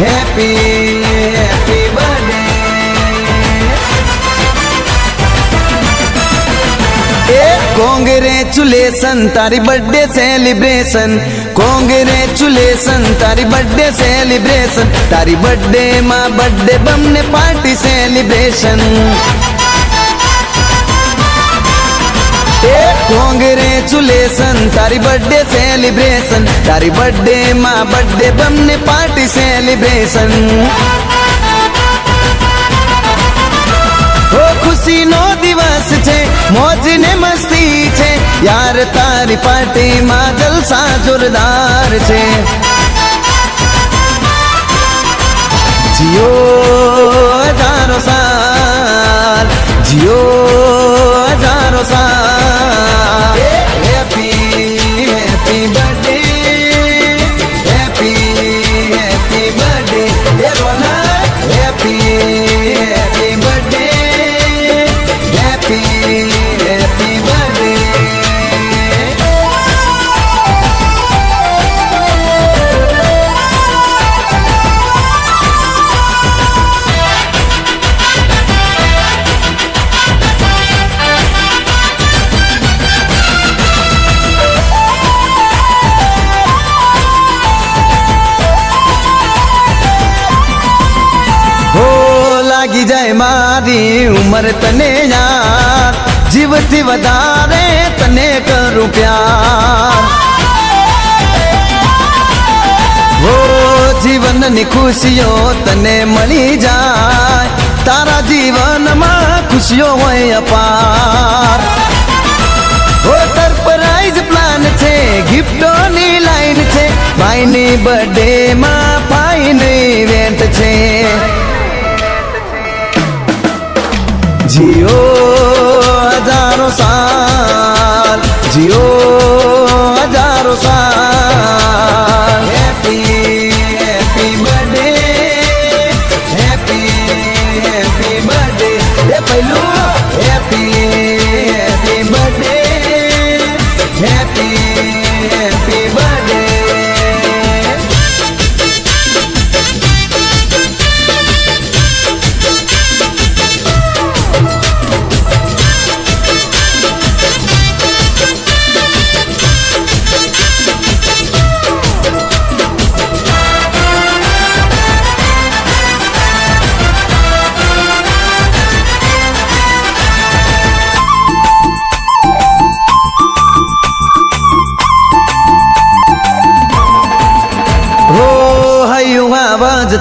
Happy happy birthday congratulation તારી birthday celebration congratulation તારી birthday celebration તારી બર્થડે માં બર્થડે બમને પાર્ટી સેલિબ્રેશન કોંગ્રેચ્યુલેશન તારી બર્થડે સેલિબ્રેશન તારી બર્થડે માં બર્થડે બમને પાર્ટી સેલિબ્રેશન ખુશીનો દિવસ છે મોજ ને મસ્તી છે. યાર, તારી પાર્ટીમાં જલસા જોરદાર છે. જીઓ હજારો સાલ, જીઓ હજારો સાલ. મારી ઉંમર તને યાર, જીવથી વધારે તને કરું પ્યાર. હો, જીવનની ખુશીઓ તને મળી જાય, તારા જીવનમાં ખુશીઓ હોય અપાર. હો, સરપ્રાઈઝ પ્લાન છે, ગિફ્ટોની લાઈન છે, ભાઈની બર્થડે માં ભાઈની ઇવેન્ટ છે. હજારો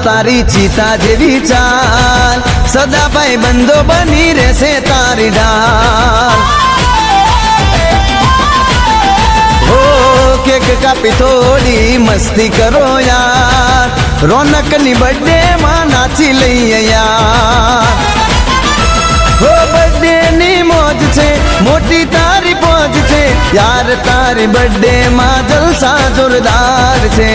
તારી ચિતા જેવી ચાલ. સદા ભાઈ બંધો બની રહેશે તારી ડાલ હો, કેક કાપી થોડી મસ્તી કરો યાર. રોનકની બર્થડે માં નાચી લઈએ યાર. હો બર્થડે ની મોજ છે, મોટી તારી પોજ છે. યાર, તારી બર્થડે માં જલસા જોરદાર છે.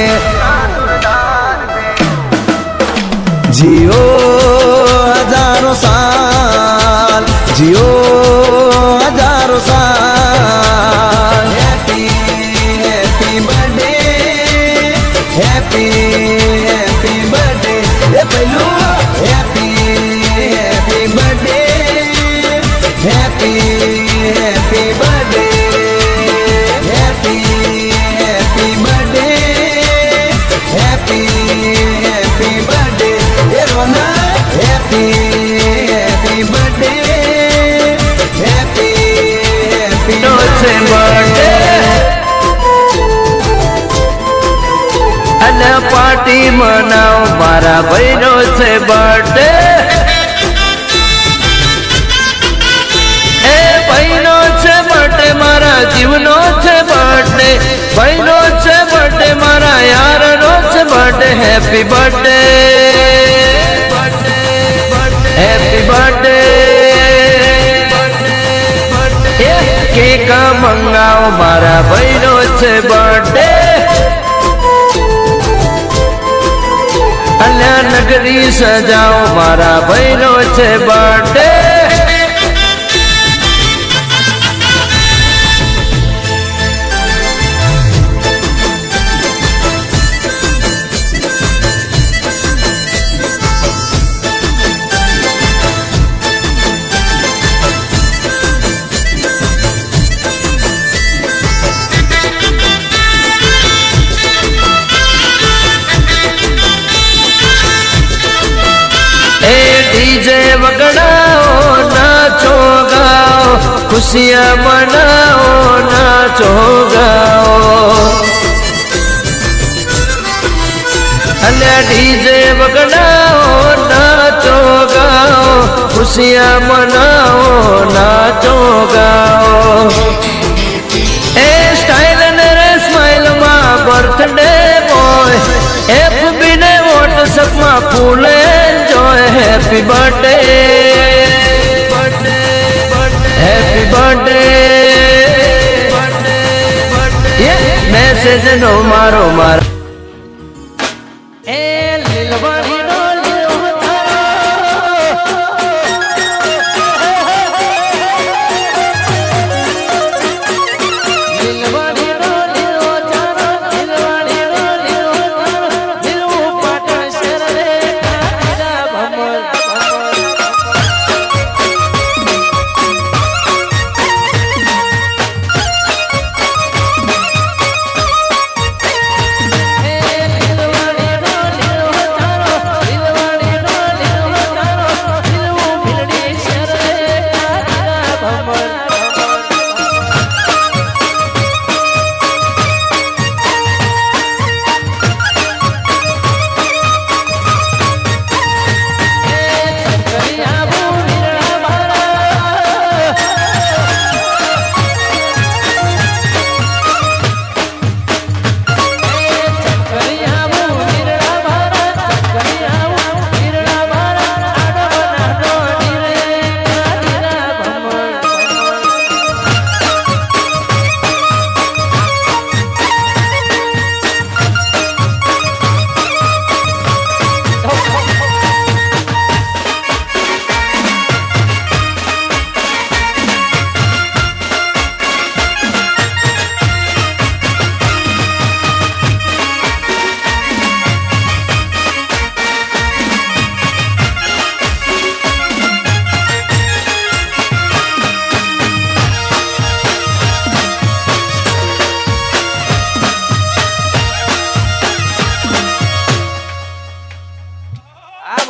જીઓ હજારો સાલ જીઓ હજારો સાલ. પાર્ટી મનાવ, મારા ભાઈનો છે બર્થડે જીવનો છે બર્થડે ભાઈનો છે બર્થડે મારા યારનો છે birthday happy birthday happy birthday cake મંગાવો, મારા ભાઈનો છે બર્થડે નગરી સજાઓ મારા ભૈરો છે બર્થડે ડીજે વગડાઓ, નાચો, ગાઓ ખુશિયા મનાઓ નાચો, ગાઓ. અને ડીજે વગડાઓ, નાચો, ગાઓ ખુશિયા મનાઓ નાચો, ગાઓ. એ સ્ટાઇલ ને રે સ્માઇલમાં બર્થડે બોય એફબી ને વોટ્સઅપમાં ફૂલે. Enjoy happy birthday happy birthday message નો મારો મારો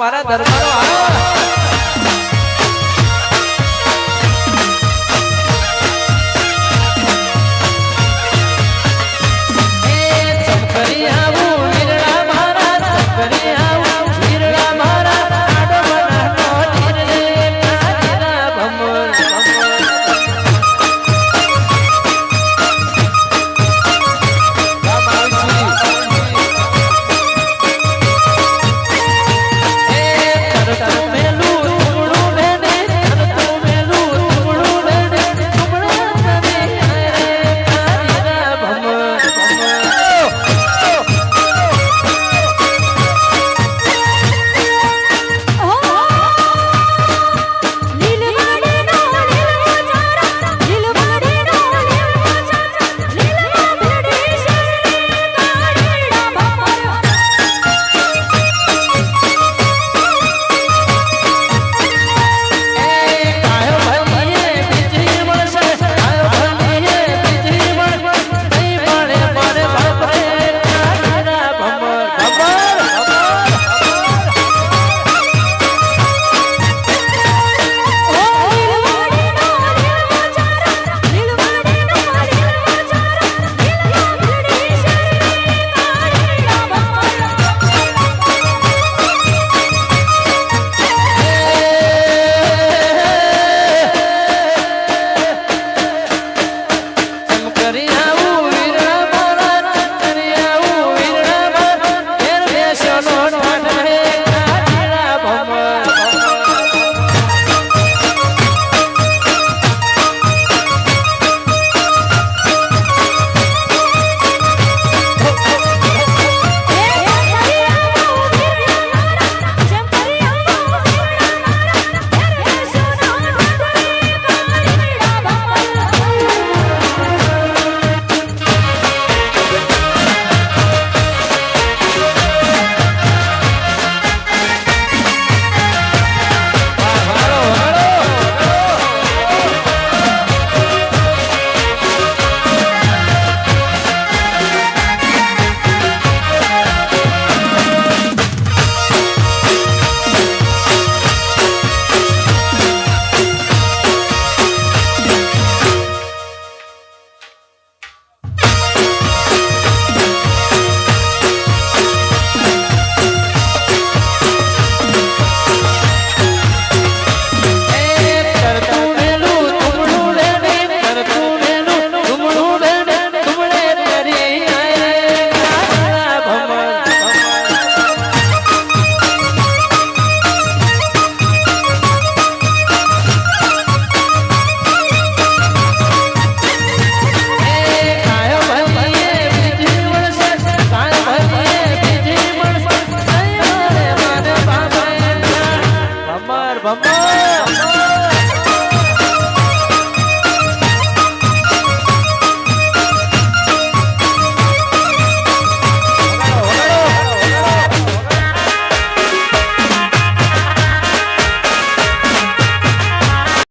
મારા દરબારો આવ્યો